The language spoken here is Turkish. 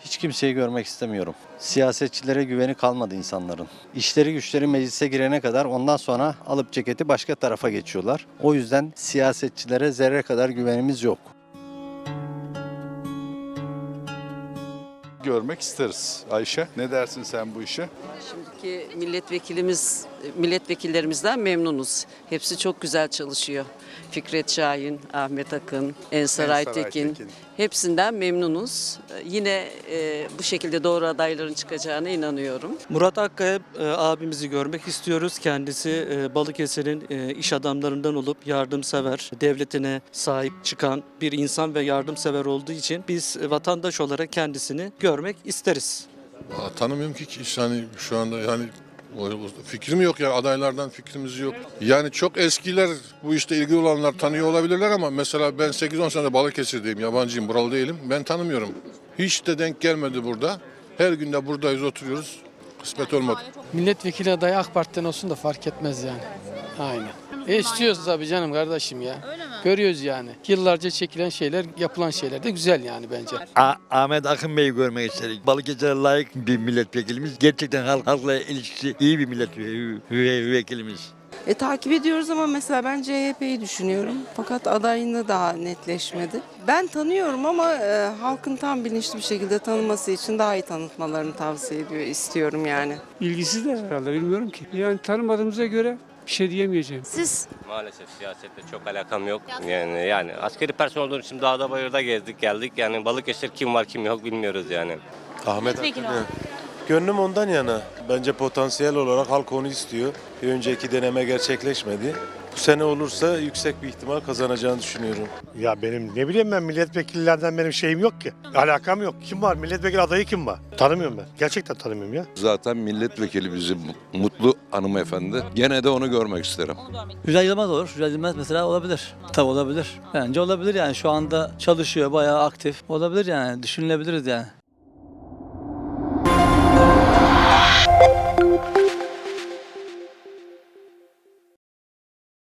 Hiç kimseyi görmek istemiyorum. Siyasetçilere güveni kalmadı insanların. İşleri güçleri meclise girene kadar ondan sonra alıp ceketi başka tarafa geçiyorlar. O yüzden siyasetçilere zerre kadar güvenimiz yok. Görmek isteriz. Ayşe ne dersin sen bu işe? Şimdiki milletvekilimiz, milletvekillerimizden memnunuz. Hepsi çok güzel çalışıyor. Fikret Şahin, Ahmet Akın, Ensar. Aytekin. Hepsinden memnunuz. Yine e, bu şekilde doğru adayların çıkacağına inanıyorum. Murat Akkaya e, abimizi görmek istiyoruz. Kendisi e, Balıkesir'in e, iş adamlarından olup yardımsever, devletine sahip çıkan bir insan ve yardımsever olduğu için biz e, vatandaş olarak kendisini görmek isteriz. Valla tanımıyorum ki hiç hani şu anda yani fikrim yok ya adaylardan fikrimiz yok. Yani çok eskiler bu işte ilgili olanlar tanıyor olabilirler ama mesela ben 8-10 sene Balıkesir'deyim yabancıyım buralı değilim ben tanımıyorum. Hiç de denk gelmedi burada. Her gün de buradayız oturuyoruz. Kısmet olmadı. Milletvekili adayı AK Parti'den olsun da fark etmez yani. Aynen. E istiyoruz tabii canım kardeşim ya. Görüyoruz yani. Yıllarca çekilen şeyler, yapılan şeyler de güzel yani bence. A- Ahmet Akın Bey'i görmek istedik. Balıkesir'e layık bir milletvekilimiz. Gerçekten halk, halkla ilişkisi iyi bir milletvekilimiz. E, takip ediyoruz ama mesela ben CHP'yi düşünüyorum. Fakat adayını daha netleşmedi. Ben tanıyorum ama e, halkın tam bilinçli bir şekilde tanıması için daha iyi tanıtmalarını tavsiye ediyor, istiyorum yani. İlgisi de herhalde bilmiyorum ki. Yani tanımadığımıza göre bir şey diyemeyeceğim. Siz Maalesef siyasetle çok alakam yok. Yani yani askeri personel olduğum için dağda bayırda gezdik geldik. Yani Balıkesir kim var kim yok bilmiyoruz yani. Ahmet milletvekili. Gönlüm ondan yana. Bence potansiyel olarak halk onu istiyor. Bir önceki deneme gerçekleşmedi. Bu sene olursa yüksek bir ihtimal kazanacağını düşünüyorum. Ya benim ne bileyim ben milletvekillerden benim şeyim yok ki. Alakam yok. Kim var? Milletvekili adayı kim var? Tanımıyorum ben. Gerçekten tanımıyorum ya. Zaten milletvekili bizim mutlu hanımefendi. Gene de onu görmek isterim. Güzel Yılmaz olur. Güzel Yılmaz mesela olabilir. Tabii olabilir. Bence olabilir yani. Şu anda çalışıyor, bayağı aktif. Olabilir yani. Düşünülebiliriz yani. Thank you.